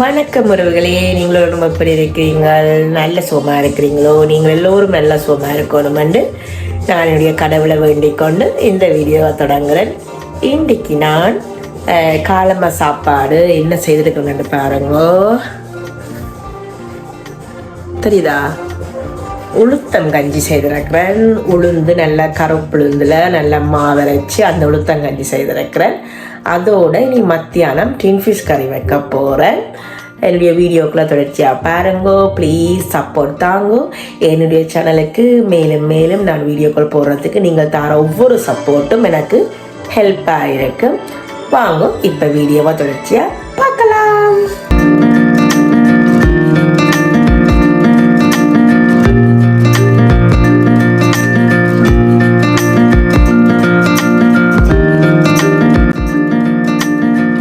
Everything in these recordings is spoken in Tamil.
வணக்கம் உறவுகளே நீங்களும் எப்படி இருக்கிறீங்கள் நல்ல சுகமாக இருக்கிறீங்களோ? நீங்கள் எல்லோரும் நல்ல சுகமாக இருக்கணுமென்று நான் என்னுடைய கடவுளை வேண்டிக் கொண்டு இந்த வீடியோவை தொடங்குறேன். இன்றைக்கு நான் காலமாக காலமா சாப்பாடு என்ன செய்திருக்கேன்னு பாருங்கோ. தெரியுதா? உளுத்தம் கஞ்சி செய்திருக்கிறேன். உளுந்து நல்லா கருப்புளுந்தில் நல்லா மாவரைச்சி அந்த உளுத்தங்கஞ்சி செய்திருக்கிறேன். அதோட இனி மத்தியானம் டின் ஃபிஷ் கறி வைக்க போகிறேன் என்னுடைய வீடியோக்குள்ள தொடர்ச்சியாக பாருங்கோ. ப்ளீஸ் சப்போர்ட் தாங்கோ. என்னுடைய சேனலுக்கு மேலும் மேலும் நான் வீடியோக்கள் போடுறதுக்கு நீங்கள் தர ஒவ்வொரு சப்போர்ட்டும் எனக்கு ஹெல்ப்பாக இருக்கும் வாங்க இப்போ வீடியோவை தொடர்ச்சியாக பார்க்கலாம்.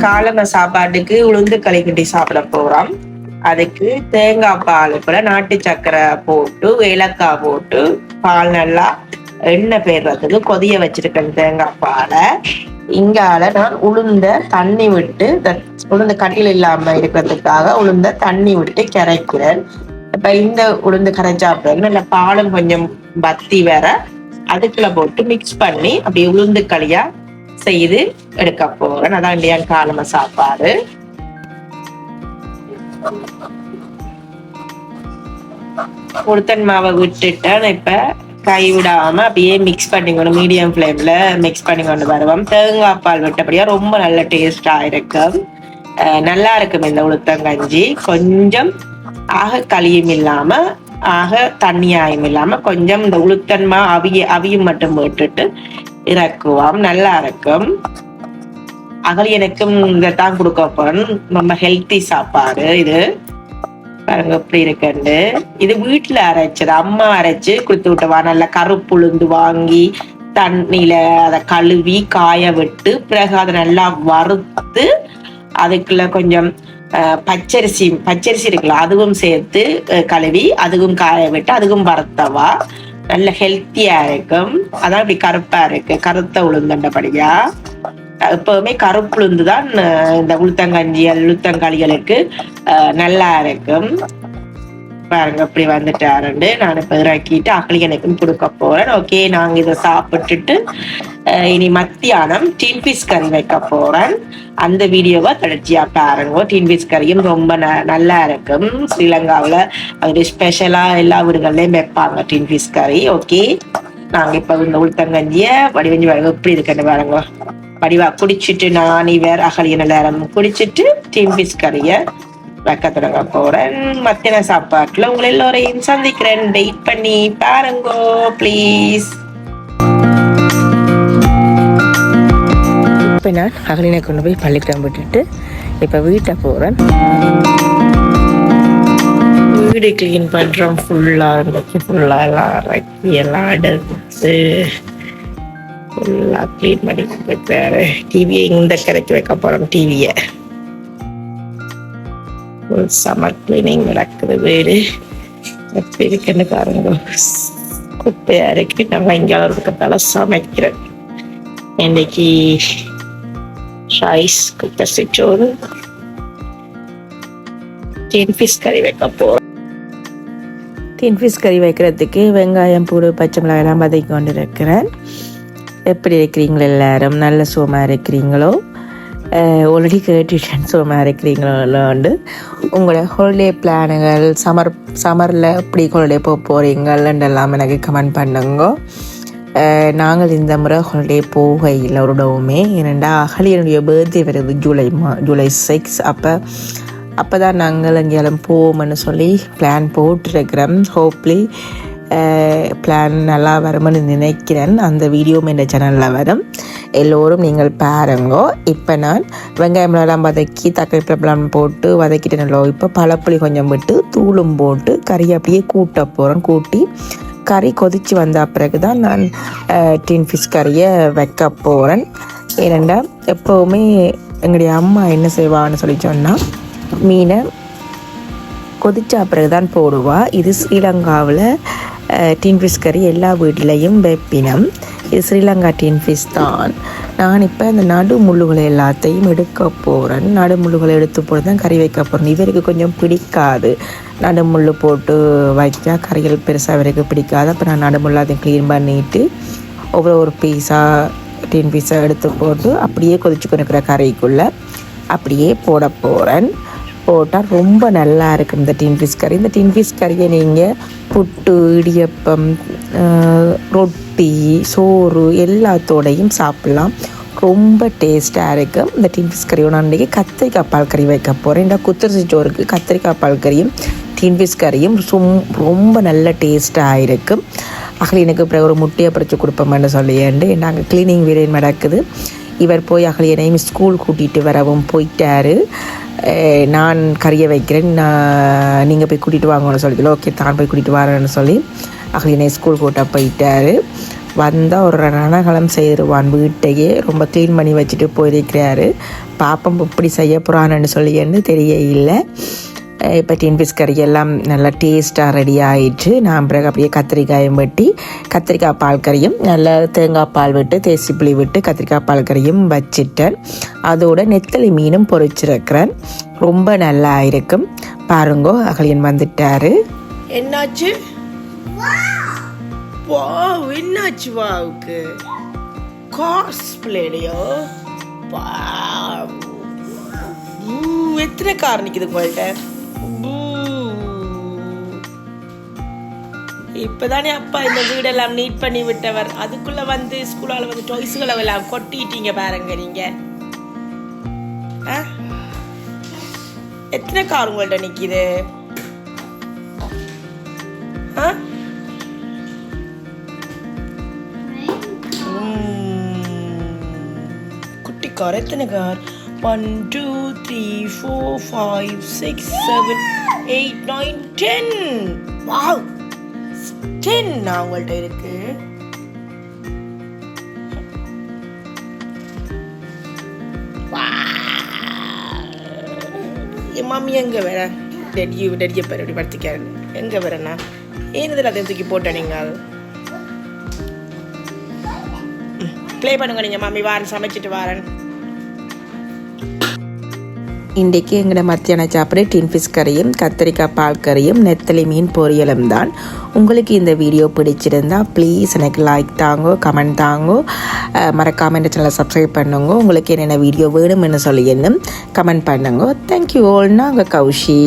காலம சாப்பாட்டுக்கு உளுந்து களி கட்டி சாப்பிட போறோம். அதுக்கு தேங்காய் பால் கூட நாட்டு சர்க்கரை போட்டு ஏலக்காய் போட்டு பால் நல்லா எண்ணெய் பெயர்றதுக்கு கொதிய வச்சிருக்கேன் தேங்காய் பாலை. இங்கால நான் உளுந்த தண்ணி விட்டு உளுந்த கட்டில் இல்லாம இருக்கிறதுக்காக உளுந்த தண்ணி விட்டு கரைக்கிறேன். இப்ப இந்த உளுந்து கரைச்சா பிறகு நல்ல பாலும் கொஞ்சம் பத்தி வர அதுக்குள்ள போட்டு மிக்ஸ் பண்ணி அப்படியே உளுந்து களியா செய்து எடுக்க போறேன். அதான் இந்தியன் காலம சாப்பாடு. உளுத்தன் மாவை விட்டுட்டேன். இப்ப கை விடாம அப்படியே மிக்ஸ் பண்ணிக்கணும். மீடியம் ஃப்ளேம்ல மிக்ஸ் பண்ணி கொண்டு வருவோம் தேங்காய் பால் விட்டபடியா ரொம்ப நல்ல டேஸ்டா இருக்கும். அஹ் நல்லா இருக்கும் இந்த உளுத்தங்கஞ்சி கொஞ்சம் ஆக களியும் இல்லாம ஆக தண்ணியாயும் இல்லாம கொஞ்சம் இந்த உளுத்தன்மா அவிய அவியும் மட்டும் விட்டுட்டு இறக்குவோம் நல்லா இருக்கும் அகலியனுக்கும் இதைத்தான் கொடுக்க போறேன். ரொம்ப ஹெல்த்தி சாப்பாடு இது. பாருங்க எப்படி இருக்குண்டு. இது வீட்டுல அரைச்சது அம்மா அரைச்சு கொடுத்து விட்டுவா? நல்ல கருப்புளுந்து வாங்கி தண்ணியில அதை கழுவி காய விட்டு பிறகு அதை நல்லா வறுத்து அதுக்குள்ள கொஞ்சம் அஹ், பச்சரிசி பச்சரிசி இருக்குல்ல அதுவும் சேர்த்து கழுவி அதுவும் காய விட்டு அதுவும் வறுத்தவா? நல்ல ஹெல்த்தியா இருக்கும். அதான் இப்படி கருப்பா இருக்கு. கருத்த உளுந்தண்டபடியா எப்பவுமே கருப்புளுந்து தான் இந்த உளுத்தங்கஞ்சி உளுத்தங்காளிகளுக்கு நல்லா இருக்கும். பாருங்க இப்படி வந்துட்டாருண்டு நான் இப்ப இறக்கிட்டு அகலியனுக்கும் கொடுக்க போறேன். ஓகே நாங்க இதை சாப்பிட்டுட்டு இனி மத்தியானம் டீன்பீஸ் கறி வைக்க போறேன். அந்த வீடியோவை தொடர்ச்சியா பாருங்க. டீன்பீஸ் கறியும் ரொம்ப ந- நல்லா இருக்கும். ஸ்ரீலங்காவுல அது ஸ்பெஷலா எல்லா வீடுகள்லயும் வைப்பாங்க டீன்பீஸ் கறி ஓகே நாங்க இப்ப இந்த உளுத்தங்கஞ்சிய வடிவஞ்சி பாருங்க எப்படி இருக்குன்னு பாருங்க. வடிவா குடிச்சிட்டு நான் வேற அகலிய நேரம் குடிச்சிட்டு டீன் கறியை வைக்க தொடங்க போறேன். மத்தியான சாப்பாட்டுல உங்களை எல்லோரையும் சந்திக்கிறேன். வெயிட் பண்ணி பாருங்கோ ப்ளீஸ் இப்போ நான் அகலினை கொண்டு போய் பள்ளிக்கூடம் விட்டுட்டு இப்போ வீட்டை போகிறேன் வீடு க்ளீன் பண்ணுறோம் ஃபுல்லாக இருந்துச்சு ஃபுல்லாக எல்லாம் இறக்கி எல்லாம் எடுத்து ஃபுல்லாக க்ளீன் பண்ணி கொடுத்தாரு டிவியை இந்த கரைக்கு வைக்க போகிறோம் டிவியை ஒரு சம்மர் கிளீனிங் நடக்குது வீடு. எப்படி இருக்குன்னு பாருங்க. குப்பையா இருக்கு நான் இங்கே இருக்கிறதால சமைக்கிறேன் இன்னைக்கு ரைஸ் குக்கர் சோறு டீன் ஃபிஷ் கறி வைக்க போகிறோம் டீன் ஃபிஷ் கறி வைக்கிறதுக்கு வெங்காயம் பூடு பச்சை மிளகாய் எல்லாம் வதக்கி கொண்டு இருக்கிறேன் எப்படி இருக்கிறீங்களோ எல்லாரும்? நல்ல சுகமாக இருக்கிறீங்களோ? ஆல்ரெடி கேட்டுட்டேன் சுகமாக வந்து உங்களோட ஹாலிடே பிளானுகள் சம்மர் சம்மரில் எப்படி ஹாலிடே போக போகிறீங்கள்னு எல்லாம் எனக்கு கமெண்ட் பண்ணுங்க நாங்கள் இந்த முறை ஹாலிடே போக இல்லை ஒரு இடவுமே ஏனெண்டா அகலியனுடைய பர்த்டே வருது ஜூலை மா ஜூலை சிக்ஸ் அப்போ அப்போ தான் நாங்கள் எங்கேயாலும் போவோம்னு சொல்லி பிளான் போட்டிருக்கிறோம் ஹோப்லி பிளான் நல்லா வரும்னு நினைக்கிறேன். அந்த வீடியோவும் இந்த சேனலில் வரும். எல்லோரும் நீங்கள் பாருங்கோ. இப்போ நான் வெங்காயம் எல்லாம் வதக்கி தக்காளி பிரபலம் போட்டு வதக்கிட்டேனோ இப்போ பழப்புளி கொஞ்சம் விட்டு தூளும் போட்டு கறி அப்படியே கூட்ட போகிறேன் கூட்டி கறி கொதித்து வந்த பிறகு தான் நான் டின் ஃபிஷ் கறியை வைக்க போகிறேன் ஏனெண்டா எப்போவுமே எங்களுடைய அம்மா என்ன செய்வான்னு சொல்லி சொன்னால் மீனை கொதிச்சா பிறகு தான் போடுவா. இது ஸ்ரீலங்காவில் டீன் ஃபிஷ் கறி எல்லா வீட்லேயும் வைப்பினம். இது ஸ்ரீலங்கா டீன் ஃபிஷ் தான். நான் இப்போ இந்த நடு முள்ளுகளை எல்லாத்தையும் எடுக்க போகிறேன் நடு முள்ளுகளை எடுத்து போட்டு தான் கறி வைக்க போகிறேன் இவருக்கு கொஞ்சம் பிடிக்காது. நடு முள் போட்டு வைச்சா கறிகள் பெருசாக இவருக்கு பிடிக்காது. அப்போ நான் நடு முள் அதை க்ளீன் பண்ணிவிட்டு ஒவ்வொரு ஒரு பீஸாக டீன் பீஸாக எடுத்து போட்டு அப்படியே கொதிச்சு கொண்டிருக்கிற கறிக்குள்ளே அப்படியே போட போகிறேன் போட்டால் ரொம்ப நல்லா இருக்கும் இந்த டீன் ஃபிஷ் கறி. இந்த டீன் ஃபிஷ் கறியை நீங்கள் புட்டு இடியப்பம் ரொட்டி சோறு எல்லாத்தோடையும் சாப்பிட்லாம். ரொம்ப டேஸ்ட்டாக இருக்கும் இந்த டீன் ஃபிஷ் கறியோட அன்றைக்கி கத்திரிக்காய் பால் கறி வைக்க போகிறேன் இந்த குத்தரிசி சோறுக்கு கத்திரிக்காய் பால் கறியும் டீன் ஃபிஷ் கறியும் சும் ரொம்ப நல்ல டேஸ்ட்டாக இருக்கும் அகலியனுக்கு பிறகு ஒரு முட்டையை பறித்து கொடுப்போம்னு சொல்லியாண்டு நாங்கள் க்ளீனிங் வீரன் நடக்குது. இவர் போய் அகலியனையும் ஸ்கூல் கூட்டிகிட்டு வரவும் போயிட்டார். நான் கறியை வைக்கிறேன். நான் நீங்கள் போய் கூட்டிகிட்டு வாங்கன்னு சொல்லி ஓகே தான் போய் கூட்டிகிட்டு வரேன்னு சொல்லி அகலியனை ஸ்கூல் கூட்ட போயிட்டார். வந்தால் ஒரு ரணகலம் செய்திருவான் வீட்டையே. ரொம்ப க்ளீன் பண்ணி வச்சுட்டு போயிருக்கிறாரு. பாப்பம் இப்படி செய்ய போகிறான்னு சொல்லின்னு தெரிய இல்லை. இப்போ டீன் பீஸ் கறி எல்லாம் நல்லா டேஸ்ட்டாக ரெடி ஆயிடுச்சு நான் பிறகு அப்படியே கத்திரிக்காயும் வெட்டி கத்திரிக்காய் பால் கறியும் நல்லா தேங்காய் பால் விட்டு தேசி புளி விட்டு கத்திரிக்காய் பால் கறியும் வச்சிட்டேன். அதோட நெத்தலி மீனும் பொறிச்சிருக்கிறேன். ரொம்ப நல்லா இருக்கும். பாருங்கோ அகலியன் வந்துட்டாரு. என்னாச்சு? வா என்னாச்சு வாவுக்கு? காஸ்பிளேலையோ எத்தனை கார் நிக்குது உங்கள்கிட்ட இப்பதானே அப்பா இந்த வீடெல்லாம் நீட் பண்ணி விட்டவர். அதுக்குள்ள வந்து ஸ்கூலால வந்து டாய்ஸ்களை எல்லாம் கொட்டிட்டீங்க பாருங்க நீங்க. ஆ? எத்தனை கார் உங்கள்ட்ட நிக்குது? ஆ? குட்டி கார் எத்தனை car one two three four five six seven eight nine ten wow ten அவங்கள்ட்ட இருக்கு. என் மாமி எங்க வேற? டெடியை டெடியை பேர் எப்படி படுத்திக்காரு எங்க வேறண்ணா ஏன் இதில் அதை தூக்கி போட்டேன் நீங்கள்? ப்ளே பண்ணுங்க நீங்கள் மாமி. வாரன் சமைச்சிட்டு வாரன். இன்றைக்கு எங்களோட மத்தியான சாப்பிட டின் ஃபிஷ் கறியும் கத்திரிக்காய் பால் கறியும் நெத்தலி மீன் பொரியலும் தான். உங்களுக்கு இந்த வீடியோ பிடிச்சிருந்தா ப்ளீஸ் எனக்கு லைக் தாங்கோ கமெண்ட் தாங்கோ. மறக்காமல் இந்த சேனலை சப்ஸ்கிரைப் பண்ணுங்க. உங்களுக்கு என்னென்ன வீடியோ வேணும்னு சொல்லி என்ன கமெண்ட் பண்ணுங்க. தேங்க்யூ ஆல் நாங்கள் கௌஷி.